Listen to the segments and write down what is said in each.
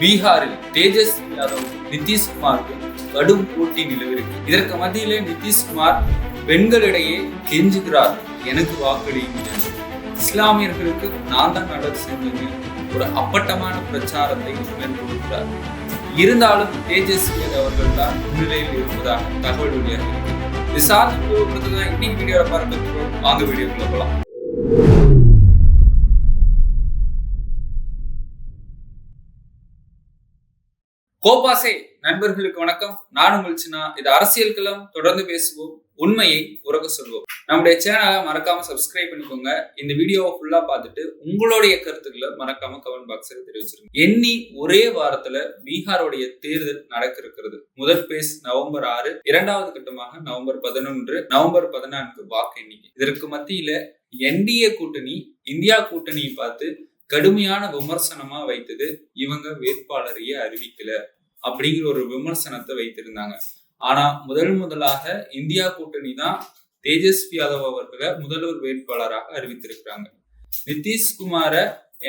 பீகாரில் தேஜஸ் யாதவ் நிதிஷ்குமாருக்கு கடும் போட்டி நிலவிருக்கு. இதற்கு மத்தியிலே நிதிஷ்குமார் பெண்களிடையே கெஞ்சுகிறார். எனக்கு வாக்களியுங்கள். இஸ்லாமியர்களுக்கு நான் தான் நல்லது செஞ்சேன்னு ஒரு அப்பட்டமான பிரச்சாரத்தை மேற்கொள்கிறார் இருந்தாலும் தேஜஸ்வி அவர்கள் தான் முன்னிலையில் இருப்பதாக தகவல் வெளியாக இருக்கு இது தான் இன்னைக்கு வீடியோவில் பார்க்க வாங்க வீடியோக்குள்ள போகலாம். கோபாசே நண்பர்களுக்கு வணக்கம். நான் உங்கள் சின்னா இது அரசியல் களம் தொடர்ந்து பேசுவோம் உண்மையை உறக்க சொல்வோம். நம்முடைய சேனலை மறக்காம சப்ஸ்கிரைப் பண்ணிக்கோங்க. இந்த வீடியோவை ஃபுல்லா பார்த்துட்டு உங்களுடைய கருத்துக்களை மறக்காம கமெண்ட் பாக்ஸ்ல தெரிவிச்சிருங்க. எண்ணி ஒரே வாரத்துல பீகாருடைய தேர்தல் நடக்க இருக்கிறது முதல் பேஸ் நவம்பர் ஆறு இரண்டாவது கட்டமாக நவம்பர் பதினொன்று நவம்பர் பதினான்கு வாக்கு எண்ணிக்கை. இதற்கு மத்தியில என்டிஏ கூட்டணி இந்தியா கூட்டணியை பார்த்து கடுமையான விமர்சனமா வைத்தது இவங்க வேட்பாளரையே அறிவிக்கல. அப்படிங்கிற ஒரு விமர்சனத்தை வைத்திருந்தாங்க. ஆனா முதல் முதலாக இந்தியா கூட்டணி தான் தேஜஸ்வி யாதவ் அவர்களை முதல்வர் வேட்பாளராக அறிவித்திருக்கிறாங்க. நிதிஷ்குமார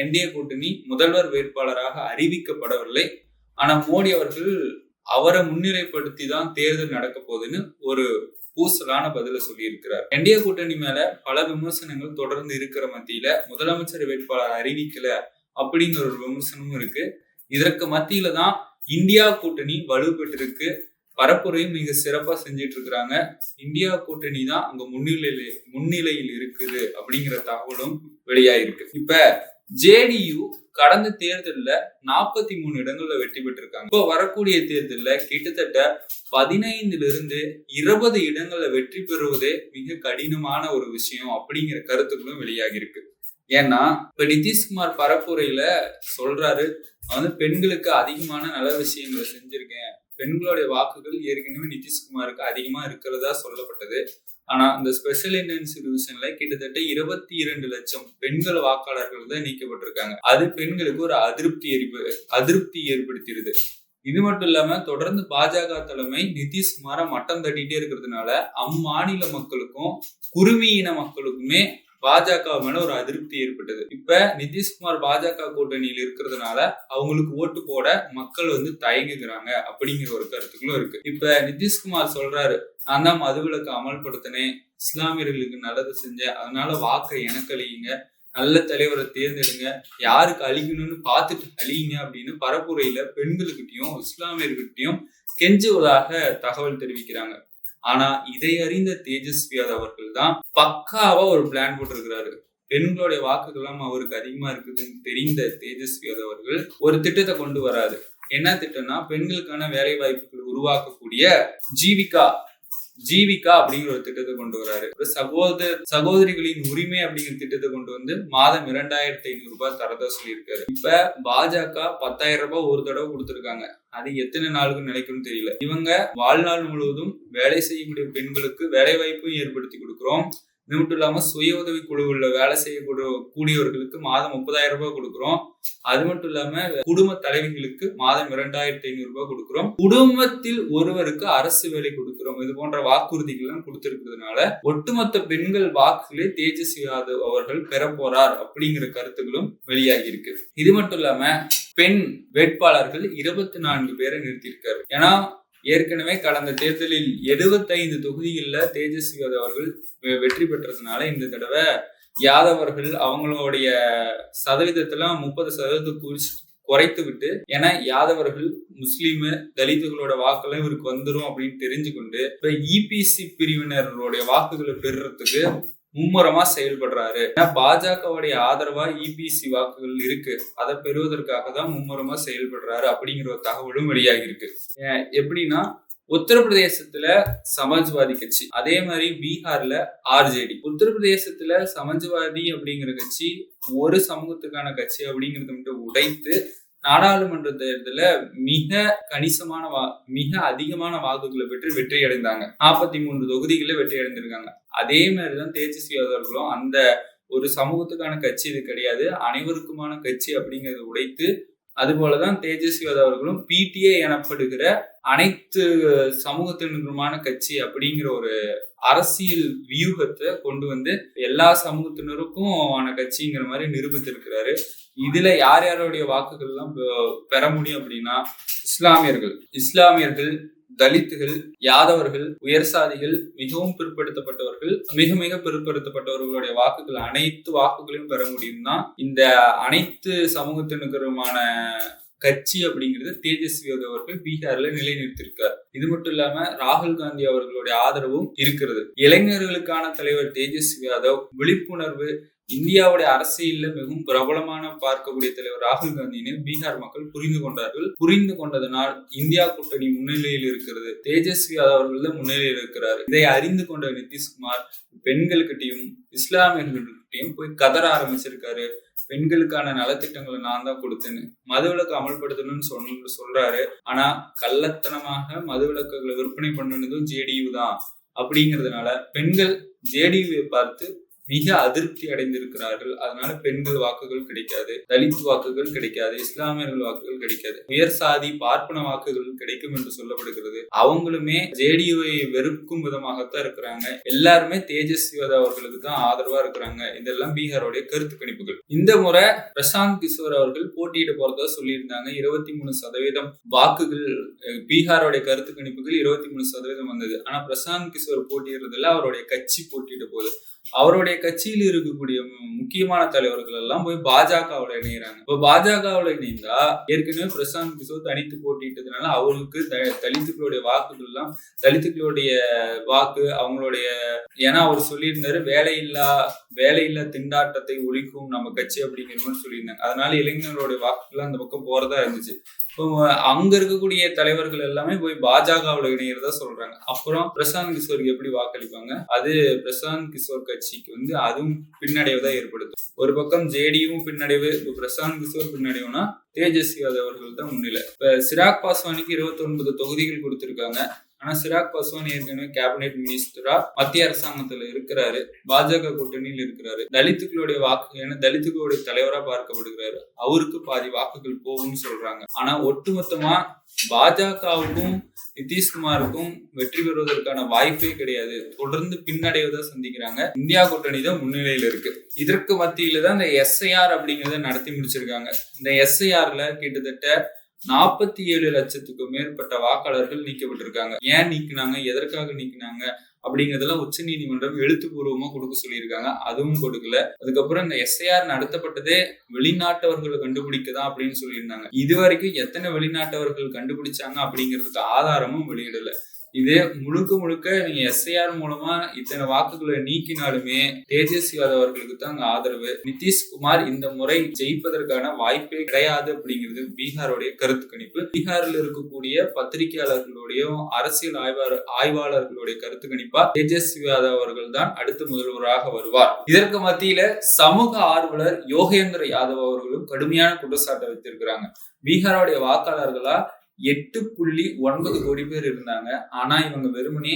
என்டிஏ கூட்டணி முதல்வர் வேட்பாளராக அறிவிக்கப்படவில்லை. ஆனா மோடி அவர்கள் அவரை முன்னிலைப்படுத்தி தான் தேர்தல் நடக்க போகுதுன்னு ஒரு பூசலான பதில சொல்லியிருக்கிறார். என்டிஏ கூட்டணி மேல பல விமர்சனங்கள் தொடர்ந்து இருக்கிற மத்தியில முதலமைச்சர் வேட்பாளர் அறிவிக்கல அப்படிங்கிற ஒரு விமர்சனமும் இருக்கு. இதற்கு மத்தியில தான் இந்தியா கூட்டணி வலுப்பெற்றிருக்கு. பரப்புரையும் மிக சிறப்பா செஞ்சிட்டு இருக்கிறாங்க இந்தியா கூட்டணி தான் அங்க முன்னிலையில முன்னிலையில் இருக்குது அப்படிங்கிற தகவலும் வெளியாயிருக்கு. இப்ப ஜேடியு கடந்த தேர்தலில் நாற்பத்தி மூணு இடங்கள்ல வெற்றி பெற்றிருக்காங்க. இப்போ வரக்கூடிய தேர்தலில் கிட்டத்தட்ட பதினைந்துல இருந்து இருபது இடங்கள்ல வெற்றி பெறுவதே மிக கடினமான ஒரு விஷயம் அப்படிங்கிற கருத்துக்களும் வெளியாகி இருக்கு ஏன்னா இப்ப நிதிஷ்குமார் பரப்புரையில சொல்றாரு நான் வந்து பெண்களுக்கு அதிகமான நல்ல விஷயங்களை செஞ்சிருக்கேன். பெண்களுடைய வாக்குகள் ஏற்கனவே நிதிஷ்குமாருக்கு அதிகமா இருக்கிறதா சொல்லப்பட்டது. ஆனா இந்த ஸ்பெஷல் இன்டென்ஸ் டிவிஷன்ல கிட்டத்தட்ட இருபத்தி இரண்டு லட்சம் பெண்கள் வாக்காளர்கள் தான் நீக்கப்பட்டிருக்காங்க. அது பெண்களுக்கு ஒரு அதிருப்தி அதிருப்தி ஏற்படுத்திடுது. இது மட்டும் இல்லாம தொடர்ந்து பாஜக தலைமை நிதிஷ்குமார மட்டம் தட்டிட்டே இருக்கிறதுனால அம்மாநில மக்களுக்கும் குறுமியின மக்களுக்குமே பாஜக மேல ஒரு அதிருப்தி ஏற்பட்டது. இப்ப நிதிஷ்குமார் பாஜக கூட்டணியில் இருக்கிறதுனால அவங்களுக்கு ஓட்டு போட மக்கள் வந்து தயங்குகிறாங்க அப்படிங்கிற ஒரு கருத்துக்களும் இருக்கு. இப்ப நிதிஷ்குமார் சொல்றாரு நான் தான் மதுவிலக்கு அமல்படுத்தினேன். இஸ்லாமியர்களுக்கு நல்லது செஞ்சேன் அதனால வாக்கை எனக்கு அழியுங்க நல்ல தலைவரை தேர்ந்தெடுங்க. யாருக்கு அழிக்கணும்னு பார்த்துட்டு அழியுங்க அப்படின்னு பரப்புரையில பெண்களுக்கிட்டையும் இஸ்லாமியர்கிட்டையும் கெஞ்சுவதாக தகவல் தெரிவிக்கிறாங்க. ஆனா இதை அறிந்த தேஜஸ்வி அவர்கள் தான் பக்காவா ஒரு பிளான் போட்டிருக்கிறாரு. பெண்களுடைய வாக்குகளும் அவருக்கு அதிகமா இருக்குதுன்னு தெரிந்த தேஜஸ்வி அவர்கள் ஒரு திட்டத்தை கொண்டு வராது என்ன திட்டம்னா பெண்களுக்கான வேலை வாய்ப்புகள் உருவாக்கக்கூடிய ஜீவிகா ஜீவிகா அப்படிங்கிற ஒரு திட்டத்தை கொண்டு வராரு. சகோதர சகோதரிகளின் உரிமை அப்படிங்கிற திட்டத்தை கொண்டு வந்து மாதம் இரண்டாயிரத்தி ஐநூறு ரூபாய் தரதா சொல்லியிருக்காரு. இப்ப பாஜக பத்தாயிரம் ரூபாய் ஒரு தடவை கொடுத்துருக்காங்க. அது எத்தனை நாளுக்கு நினைக்கும்னு தெரியல. இவங்க வாழ்நாள் முழுவதும் வேலை செய்யக்கூடிய பெண்களுக்கு வேலை வாய்ப்பும் ஏற்படுத்தி கொடுக்குறோம். இது மட்டும் இல்லாம சுய உதவி குழுவுல வேலை செய்யக்கூடிய கூடியவர்களுக்கு மாதம் முப்பதாயிரம் ரூபாய் கொடுக்குறோம். அது மட்டும் இல்லாம குடும்ப தலைவிகளுக்கு மாதம் இரண்டாயிரத்தி ஐநூறு ரூபாய் கொடுக்குறோம். குடும்பத்தில் ஒருவருக்கு அரசு வேலை கொடுக்குறோம். இது போன்ற வாக்குறுதிகள் எல்லாம் கொடுத்திருக்கிறதுனால ஒட்டுமொத்த பெண்கள் வாக்குகளை தேஜஸ்வி யாதவ் அவர்கள் பெற போறார் அப்படிங்கிற கருத்துகளும் வெளியாகி இருக்கு. இது மட்டும் இல்லாம பெண் வேட்பாளர்கள் இருபத்தி நான்கு பேரை நிறுத்தியிருக்காரு. ஏன்னா ஏற்கனவே கடந்த தேர்தலில் எழுபத்தைந்து தொகுதிகளில் தேஜஸ்வி யாதவ் அவர்கள் வெற்றி பெற்றதுனால இந்த தடவை யாதவர்கள் அவங்களுடைய சதவீதத்துல முப்பது சதவீதத்துக்கு குறிச்சு குறைத்து விட்டு ஏன்னா யாதவர்கள் முஸ்லீமு தலித்துகளோட வாக்கெல்லாம் இவருக்கு வந்துடும் அப்படின்னு தெரிஞ்சு கொண்டு இப்ப இபிசி பிரிவினருடைய வாக்குகளை பெறுறதுக்கு மும்முரமா செயல்படுறாரு. ஏன்னா பாஜகவுடைய ஆதரவா இபிசி வாக்குகள் இருக்கு. அதை பெறுவதற்காக தான் மும்முரமா செயல்படுறாரு அப்படிங்கிற ஒரு தகவலும் வெளியாகி இருக்கு எப்படின்னா உத்தரப்பிரதேசத்துல சமாஜ்வாதி கட்சி அதே மாதிரி பீகார்ல ஆர்ஜேடி உத்தரப்பிரதேசத்துல சமாஜ்வாதி அப்படிங்கிற கட்சி ஒரு சமூகத்துக்கான கட்சி அப்படிங்கறத மட்டும் உடைத்து நாடாளுமன்ற தேர்தல மிக கணிசமான வா மிக அதிகமான வாக்குகளை பெற்று வெற்றி அடைந்தாங்க நாற்பத்தி மூன்று தொகுதிகளில் வெற்றி அடைந்திருக்காங்க அதே மாதிரி தான் தேஜஸ்வி அவர்களும் அந்த ஒரு சமூகத்துக்கான கட்சி இது கிடையாது. அனைவருக்குமான கட்சி அப்படிங்கிறத உடைத்து அதுபோலதான் தேஜஸ்வி யாதவ் அவர்களும் பிடிஏ எனப்படுகிற அனைத்து சமூகத்தினருமான கட்சி அப்படிங்கிற ஒரு அரசியல் வியூகத்தை கொண்டு வந்து எல்லா சமூகத்தினருக்கும் ஆன கட்சிங்கிற மாதிரி நிரூபித்திருக்கிறாரு. இதுல யார் யாருடைய வாக்குகள் எல்லாம் பெ- பெற முடியும் அப்படின்னா இஸ்லாமியர்கள். இஸ்லாமியர்கள் தலித்துகள் யாதவர்கள் உயர்சாதிகள் மிகவும் பிற்படுத்தப்பட்டவர்கள் மிக மிக பிற்படுத்தப்பட்டவர்களுடைய வாக்குகள் அனைத்து வாக்குகளையும் பெற முடியும்னா இந்த அனைத்து சமூகத்தினருமான கட்சி அப்படிங்கிறது தேஜஸ்வி அவர்கள் பீகார்ல நிலைநிறுத்திருக்கார். இது மட்டும் இல்லாம ராகுல் காந்தி அவர்களுடைய ஆதரவும் இருக்கிறது. இளைஞர்களுக்கான தலைவர் தேஜஸ்வி யாதவ் விழிப்புணர்வு இந்தியாவுடைய அரசியல்ல மிகவும் பிரபலமான பார்க்கக்கூடிய தலைவர் ராகுல் காந்தின்னு பீகார் மக்கள் புரிந்து கொண்டார்கள். புரிந்து கொண்டதனால் இந்தியா கூட்டணி முன்னிலையில் இருக்கிறது. தேஜஸ்வி யாதவ் அவர்கள் தான் முன்னிலையில் இருக்கிறார். இதை அறிந்து கொண்ட நிதிஷ்குமார் பெண்களுக்கிட்டையும் இஸ்லாமியர்கள்கிட்டையும் போய் கதற ஆரம்பிச்சிருக்காரு. பெண்களுக்கான நலத்திட்டங்களை நான் தான் கொடுத்தேன்னு மதுவிலக்கு அமல்படுத்தணும்னு சொல் சொல்றாரு. ஆனா கள்ளத்தனமாக மது விளக்குகளை விற்பனை பண்ணுனதும் ஜேடியு தான். அப்படிங்கிறதுனால பெண்கள் ஜேடியுவை பார்த்து மிக அதிருப்தி அடைந்திருக்கிறார்கள். அதனால பெண்கள் வாக்குகள் கிடைக்காது தலித் வாக்குகள் கிடைக்காது இஸ்லாமியர்கள் வாக்குகள் கிடைக்காது. உயர் சாதி பார்ப்பன வாக்குகள் கிடைக்கும் என்று சொல்லப்படுகிறது. அவங்களுமே ஜேடியுவை வெறுக்கும் விதமாகத்தான் இருக்கிறாங்க. எல்லாருமே தேஜஸ்வி அவர்களுக்கு தான் ஆதரவா இருக்கிறாங்க. இதெல்லாம் பீகாரோடைய கருத்து கணிப்புகள். இந்த முறை பிரசாந்த் கிஷோர் அவர்கள் போட்டியிட போறதா சொல்லியிருந்தாங்க. இருபத்தி மூணு சதவீதம் வாக்குகள் பீகாரோடைய கருத்து கணிப்புகள் இருபத்தி மூணு சதவீதம் வந்தது. ஆனா பிரசாந்த் கிஷோர் போட்டியிடுறதுல அவருடைய கட்சி போட்டியிட போகுது. அவருடைய கட்சியில் இருக்கக்கூடிய முக்கியமான தலைவர்கள் எல்லாம் போய் பாஜகவுல இணைகிறாங்க இப்ப பாஜகவுல இணைந்தா ஏற்கனவே பிரசாந்த் கிஷோர் தனித்து போட்டிட்டதுனால அவருக்கு த- தலித்துக்களுடைய வாக்குகள் எல்லாம் தலித்துக்களுடைய வாக்கு அவங்களுடைய ஏன்னா அவர் சொல்லியிருந்தாரு வேலையில்லா வேலையில்லா திண்டாட்டத்தை ஒழிக்கும் நம்ம கட்சி அப்படிங்கிற மாதிரி சொல்லியிருந்தாங்க. அதனால இளைஞர்களுடைய வாக்குகள் அந்த பக்கம் போறதா இருந்துச்சு. அங்க இருக்கக்கூடிய தலைவர்கள் எல்லாமே போய் பாஜகவில் இணைகிறதா சொல்றாங்க. அப்புறம் பிரசாந்த் கிஷோருக்கு எப்படி வாக்களிப்பாங்க? அது பிரசாந்த் கிஷோர் கட்சிக்கு வந்து அதுவும் பின்னடைவு தான் ஏற்படுத்தும். ஒரு பக்கம் ஜேடியும் பின்னடைவு இப்போ பிரசாந்த் கிஷோர் பின்னடைவுனா தேஜஸ்வி யாதவர்கள் தான் முன்னிலை. இப்ப சிராக் பாஸ்வானுக்கு இருபத்தி ஒன்பது தொகுதிகள் கொடுத்திருக்காங்க. ஆனா சிராக் பாஸ்வான் ஏற்கனவே கேபினெட் மினிஸ்டரா மத்திய அரசாங்கத்துல இருக்கிறாரு. பாஜக கூட்டணியில் இருக்கிறாரு. தலித்துக்களுடைய வாக்கு ஏன்னா தலித்துகளுடைய தலைவரா பார்க்கப்படுகிறாரு. அவருக்கு பாதி வாக்குகள் போகும்னு சொல்றாங்க. ஆனா ஒட்டுமொத்தமா பாஜகவுக்கும் நிதிஷ்குமாருக்கும் வெற்றி பெறுவதற்கான வாய்ப்பே கிடையாது. தொடர்ந்து பின்னடைவதை சந்திக்கிறாங்க. இந்தியா கூட்டணி தான் முன்னிலையில இருக்கு. இதற்கு மத்தியில தான் இந்த எஸ்ஐஆர் அப்படிங்கறத நடத்தி முடிச்சிருக்காங்க. இந்த எஸ்ஐஆர்ல கிட்டத்தட்ட நாற்பத்தி ஏழு லட்சத்துக்கும் மேற்பட்ட வாக்காளர்கள் நீக்கப்பட்டிருக்காங்க. ஏன் நீக்கினாங்க? எதற்காக நீக்கினாங்க? அப்படிங்கறதெல்லாம் உச்ச நீதிமன்றம் எழுத்துப்பூர்வமா கொடுக்க சொல்லியிருக்காங்க. அதுவும் கொடுக்கல. அதுக்கப்புறம் இந்த எஸ்ஐஆர் நடத்தப்பட்டதே வெளிநாட்டவர்களை கண்டுபிடிக்க தான் அப்படின்னு சொல்லியிருந்தாங்க. இது வரைக்கும் எத்தனை வெளிநாட்டவர்கள் கண்டுபிடிச்சாங்க அப்படிங்கிறதுக்கு ஆதாரமும் வெளியிடல. இதே முழுக்க முழுக்க நீங்க எஸ்ஐஆர் மூலமா இத்தனை வாக்குகளை நீக்கினாலுமே தேஜஸ்வி யாதவ் அவர்களுக்கு தான் அங்க ஆதரவு. நிதிஷ்குமார் இந்த முறை ஜெயிப்பதற்கான வாய்ப்பே கிடையாது அப்படிங்கிறது பீகாருடைய கருத்து கணிப்பு. பீகாரில் இருக்கக்கூடிய பத்திரிகையாளர்களுடையும் அரசியல் ஆய்வாளர் ஆய்வாளர்களுடைய கருத்து கணிப்பா தேஜஸ்வி யாதவ் அவர்கள் தான் அடுத்த முதல்வராக வருவார். இதற்கு மத்தியில சமூக ஆர்வலர் யோகேந்திர யாதவ் அவர்களும் கடுமையான குற்றச்சாட்டை வைத்திருக்கிறாங்க. பீகாரோடைய வாக்காளர்களா எட்டு புள்ளி ஒன்பது கோடி பேர் இருந்தாங்க. ஆனா இவங்க வெறுமனே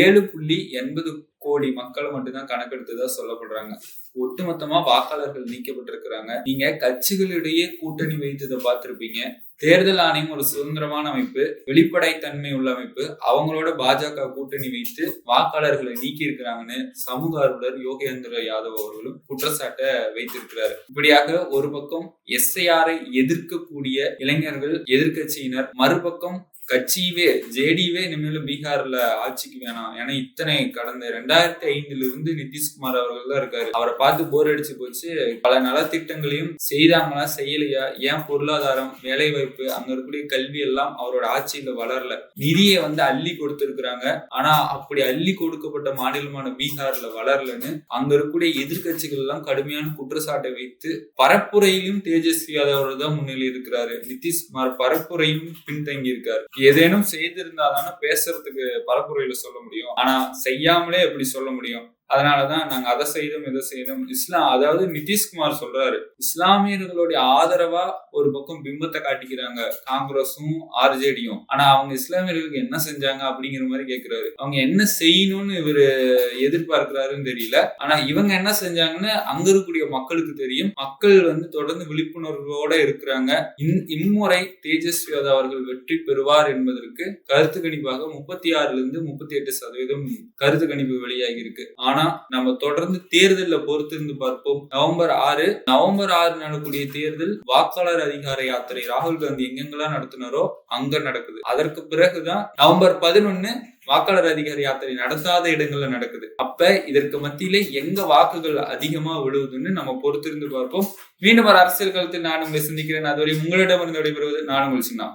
ஏழு புள்ளி எண்பது கோடி மக்களை மட்டும்தான் கணக்கெடுத்ததா சொல்லப்படுறாங்க. ஒட்டுமொத்தமா வாக்காளர்கள் நீக்கப்பட்டிருக்கிறாங்க. நீங்க கட்சிகளிடையே கூட்டணி வைத்ததை பார்த்திருப்பீங்க. தேர்தல் ஆணையம் ஒரு சுதந்திரமான அமைப்பு வெளிப்படைத்தன்மை உள்ள அமைப்பு. அவங்களோட பாஜக கூட்டணி வைத்து வாக்காளர்களை நீக்கி இருக்கிறாங்கன்னு சமூக ஆர்வலர் யோகேந்திர யாதவ் அவர்களும் குற்றச்சாட்டை வைத்திருக்கிறார். இப்படியாக ஒரு பக்கம் எஸ்ஐஆரை எதிர்க்கக்கூடிய இளைஞர்கள் எதிர்கட்சியினர் மறுபக்கம் கட்சியவே ஜேடிவே இனிமேல் பீகார்ல ஆட்சிக்கு வேணாம். ஏன்னா இத்தனை கடந்த ரெண்டாயிரத்தி ஐந்துல இருந்து நிதிஷ்குமார் அவர்கள் தான் இருக்காரு. அவரை பார்த்து போர் அடிச்சு போச்சு. பல நலத்திட்டங்களையும் செய்தாங்களா செய்யலையா? ஏன் பொருளாதாரம் வேலை வாய்ப்பு அங்க இருக்கக்கூடிய கல்வி எல்லாம் அவரோட ஆட்சியில வளரல. நிதியை வந்து அள்ளி கொடுத்திருக்கிறாங்க. ஆனா அப்படி அள்ளி கொடுக்கப்பட்ட மாநிலமான பீகார்ல வளரலன்னு அங்க இருக்கக்கூடிய எதிர்க்கட்சிகள் எல்லாம் கடுமையான குற்றச்சாட்டை வைத்து பரப்புரையிலும் தேஜஸ்வி யாதவ் தான் முன்னிலை இருக்கிறாரு. நிதிஷ்குமார் பரப்புரையும் பின்தங்கி இருக்காரு ஏதேனும் செய்திருந்தா தானே பேசுறதுக்கு பரப்புரையில சொல்ல முடியும். ஆனா செய்யாமலே எப்படி சொல்ல முடியும்? அதனாலதான் நாங்க அதை செய்தோம் இதை செய்தோம். இஸ்லாம் அதாவது நிதிஷ்குமார் சொல்றாரு இஸ்லாமியர்களுடைய ஆதரவா ஒரு பக்கம் பிம்பத்தை காட்டிக்கிறாங்க காங்கிரஸும் ஆர்ஜேடியும். ஆனா அவங்க இஸ்லாமியர்களுக்கு என்ன செஞ்சாங்க அப்படிங்கிற மாதிரி கேக்குறாரு. அவங்க என்ன செய்யணும்னு இவரு எதிர்பார்க்கிறாருன்னு தெரியல. ஆனா இவங்க என்ன செஞ்சாங்கன்னு அங்க இருக்கக்கூடிய மக்களுக்கு தெரியும். மக்கள் வந்து தொடர்ந்து விழிப்புணர்வோட இருக்கிறாங்க. இன்- இம்முறை தேஜஸ்வி அவர்கள் வெற்றி பெறுவார் என்பதற்கு கருத்து கணிப்பாக முப்பத்தி ஆறுல இருந்து முப்பத்தி எட்டு சதவீதம் கருத்து கணிப்பு வெளியாகி இருக்கு ஆனா நம்ம தொடர்ந்து தேர்தலில் பொறுத்து இருந்து பார்ப்போம். நவம்பர் ஆறு நவம்பர் ஆறு நடக்கூடிய தேர்தல் வாக்காளர் அதிகார யாத்திரை ராகுல் காந்தி எங்கெங்கெல்லாம் நடத்தினாரோ அங்க நடக்குது. அதற்கு பிறகுதான் நவம்பர் பதினொன்னு வாக்காளர் அதிகார யாத்திரை நடத்தாத இடங்கள்ல நடக்குது. அப்ப இதற்கு மத்தியில எங்க வாக்குகள் அதிகமா விழுவுதுன்னு நம்ம பொறுத்திருந்து பார்ப்போம். மீண்டும் ஒரு அரசியல் காலத்தில் நான் உங்களை சந்திக்கிறேன். அதுவரை உங்களிடமிருந்து விடைபெறுவது நான் உங்கள் சின்னா